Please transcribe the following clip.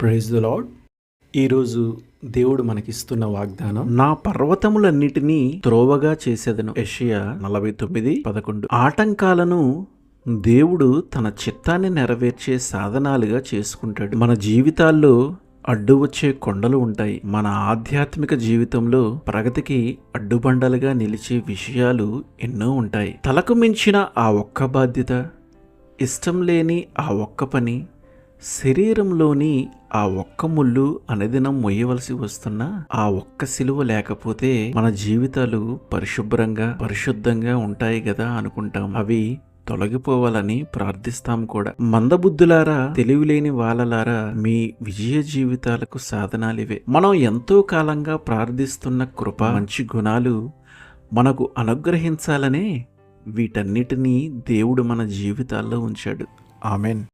Praise the lord ఈరోజు దేవుడు మనకిస్తున్న వాగ్దానం నా పర్వతములన్నిటినీ త్రోవగా చేసేదను. యెషయా నలభై తొమ్మిది పదకొండు. ఆటంకాలను దేవుడు తన చిత్తాన్ని నెరవేర్చే సాధనాలుగా చేసుకుంటాడు. మన జీవితాల్లో అడ్డు వచ్చే కొండలు ఉంటాయి. మన ఆధ్యాత్మిక జీవితంలో ప్రగతికి అడ్డుబండలుగా నిలిచే విషయాలు ఎన్నో ఉంటాయి. తలకు మించిన ఆ ఒక్క బాధ్యత ఇష్టం లేని ఆ ఒక్క పని శరీరంలోని ఆ ఒక్క ముళ్ళు అనుదినం మొయ్యవలసి వస్తున్నా ఆ ఒక్క సిలువ లేకపోతే మన జీవితాలు పరిశుభ్రంగా పరిశుద్ధంగా ఉంటాయి కదా అనుకుంటాం. అవి తొలగిపోవాలని ప్రార్థిస్తాం కూడా. మందబుద్ధులారా తెలివిలేని వాళ్ళలారా మీ విజయ జీవితాలకు సాధనాలివే. మనం ఎంతో కాలంగా ప్రార్థిస్తున్న కృప మంచి గుణాలు మనకు అనుగ్రహించాలనే వీటన్నిటినీ దేవుడు మన జీవితాల్లో ఉంచాడు. ఆమెన్.